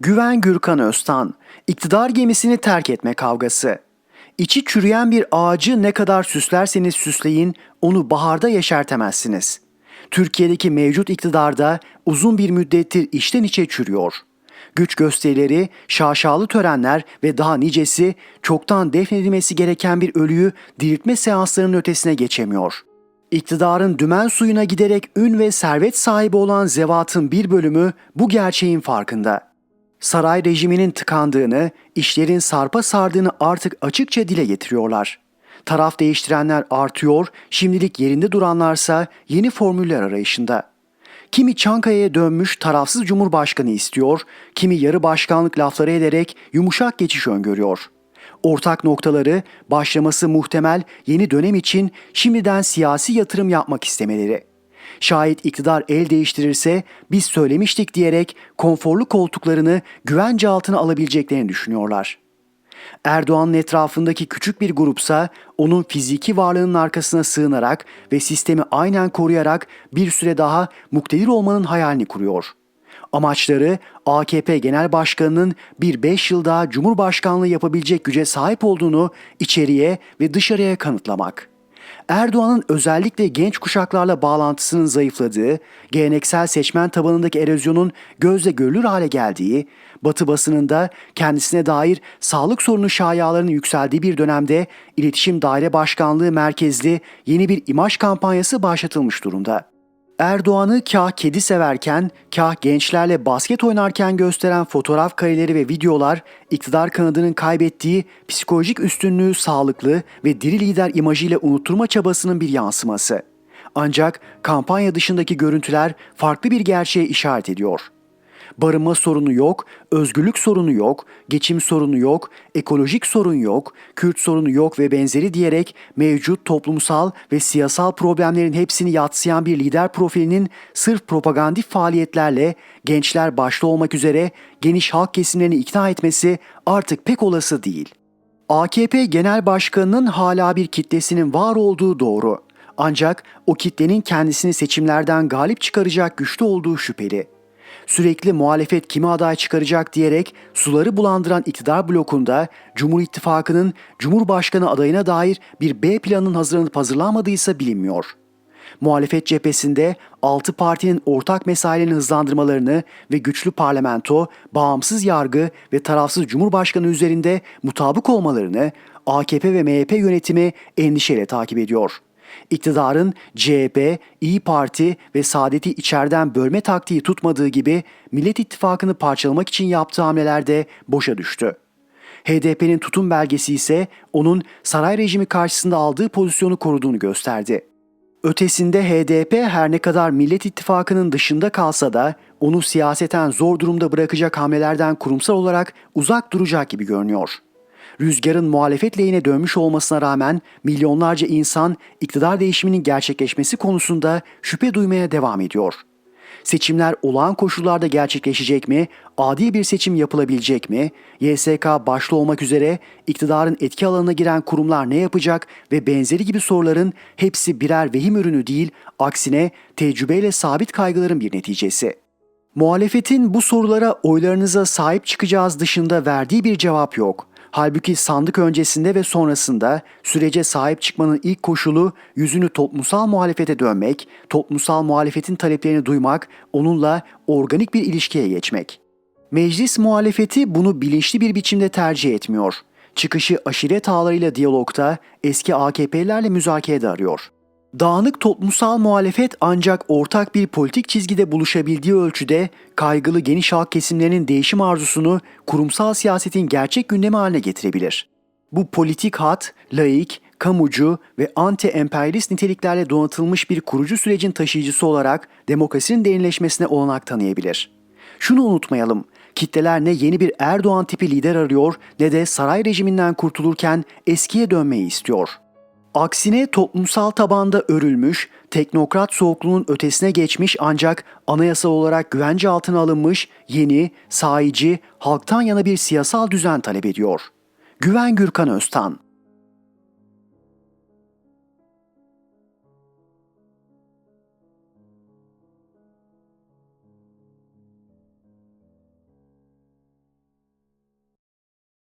Güven Gürkan Öztan, iktidar gemisini terk etme kavgası. İçi çürüyen bir ağacı ne kadar süslerseniz süsleyin, onu baharda yeşertemezsiniz. Türkiye'deki mevcut iktidarda uzun bir müddettir içten içe çürüyor. Güç gösterileri, şaşalı törenler ve daha nicesi çoktan defnedilmesi gereken bir ölüyü diriltme seanslarının ötesine geçemiyor. İktidarın dümen suyuna giderek ün ve servet sahibi olan zevatın bir bölümü bu gerçeğin farkında saray rejiminin tıkandığını, işlerin sarpa sardığını artık açıkça dile getiriyorlar. Taraf değiştirenler artıyor, şimdilik yerinde duranlarsa yeni formüller arayışında. Kimi Çankaya'ya dönmüş tarafsız cumhurbaşkanı istiyor, kimi yarı başkanlık lafları ederek yumuşak geçiş öngörüyor. Ortak noktaları başlaması muhtemel yeni dönem için şimdiden siyasi yatırım yapmak istemeleri. Şayet iktidar el değiştirirse biz söylemiştik diyerek konforlu koltuklarını güvence altına alabileceklerini düşünüyorlar. Erdoğan'ın etrafındaki küçük bir grupsa onun fiziki varlığının arkasına sığınarak ve sistemi aynen koruyarak bir süre daha muktedir olmanın hayalini kuruyor. Amaçları AKP Genel Başkanı'nın bir 5 yıl daha Cumhurbaşkanlığı yapabilecek güce sahip olduğunu içeriye ve dışarıya kanıtlamak.'' Erdoğan'ın özellikle genç kuşaklarla bağlantısının zayıfladığı, geleneksel seçmen tabanındaki erozyonun gözle görülür hale geldiği, Batı basınında kendisine dair sağlık sorunu şayalarının yükseldiği bir dönemde İletişim Daire Başkanlığı merkezli yeni bir imaj kampanyası başlatılmış durumda. Erdoğan'ı kah kedi severken, kah gençlerle basket oynarken gösteren fotoğraf kareleri ve videolar iktidar kanadının kaybettiği psikolojik üstünlüğü sağlıklı ve diri lider imajıyla unutturma çabasının bir yansıması. Ancak kampanya dışındaki görüntüler farklı bir gerçeğe işaret ediyor.'' Barınma sorunu yok, özgürlük sorunu yok, geçim sorunu yok, ekolojik sorun yok, Kürt sorunu yok ve benzeri diyerek mevcut toplumsal ve siyasal problemlerin hepsini yatsıyan bir lider profilinin sırf propagandif faaliyetlerle gençler başta olmak üzere geniş halk kesimlerini ikna etmesi artık pek olası değil. AKP Genel Başkanı'nın hala bir kitlesinin var olduğu doğru. Ancak o kitlenin kendisini seçimlerden galip çıkaracak güçte olduğu şüpheli sürekli muhalefet kimi aday çıkaracak diyerek suları bulandıran iktidar blokunda Cumhur İttifakı'nın Cumhurbaşkanı adayına dair bir B planının hazırlanıp hazırlanmadıysa bilinmiyor. Muhalefet cephesinde 6 partinin ortak mesailerini hızlandırmalarını ve güçlü parlamento, bağımsız yargı ve tarafsız cumhurbaşkanı üzerinde mutabık olmalarını AKP ve MHP yönetimi endişeyle takip ediyor.'' İktidarın CHP, İyi Parti ve Saadet'i içeriden bölme taktiği tutmadığı gibi Millet İttifakı'nı parçalamak için yaptığı hamlelerde boşa düştü. HDP'nin tutum belgesi ise onun saray rejimi karşısında aldığı pozisyonu koruduğunu gösterdi. Ötesinde HDP her ne kadar Millet İttifakı'nın dışında kalsa da onu siyaseten zor durumda bırakacak hamlelerden kurumsal olarak uzak duracak gibi görünüyor.'' Rüzgarın muhalefet lehine dönmüş olmasına rağmen milyonlarca insan iktidar değişiminin gerçekleşmesi konusunda şüphe duymaya devam ediyor. Seçimler olağan koşullarda gerçekleşecek mi? Adi bir seçim yapılabilecek mi? YSK başta olmak üzere iktidarın etki alanına giren kurumlar ne yapacak ve benzeri gibi soruların hepsi birer vehim ürünü değil, aksine tecrübeyle sabit kaygıların bir neticesi. Muhalefetin bu sorulara oylarınıza sahip çıkacağız dışında verdiği bir cevap yok. Halbuki sandık öncesinde ve sonrasında sürece sahip çıkmanın ilk koşulu yüzünü toplumsal muhalefete dönmek, toplumsal muhalefetin taleplerini duymak, onunla organik bir ilişkiye geçmek. Meclis muhalefeti bunu bilinçli bir biçimde tercih etmiyor. Çıkışı aşiret ağlarıyla diyalogta, eski AKP'lerle müzakerede arıyor. Dağınık toplumsal muhalefet ancak ortak bir politik çizgide buluşabildiği ölçüde kaygılı geniş halk kesimlerinin değişim arzusunu kurumsal siyasetin gerçek gündemi haline getirebilir. Bu politik hat, laik, kamucu ve anti-emperyalist niteliklerle donatılmış bir kurucu sürecin taşıyıcısı olarak demokrasinin derinleşmesine olanak tanıyabilir. Şunu unutmayalım, kitleler ne yeni bir Erdoğan tipi lider arıyor ne de saray rejiminden kurtulurken eskiye dönmeyi istiyor.'' Aksine toplumsal tabanda örülmüş, teknokrat soğukluğunun ötesine geçmiş ancak anayasal olarak güvence altına alınmış yeni, sahici, halktan yana bir siyasal düzen talep ediyor. Güven Gürkan Öztan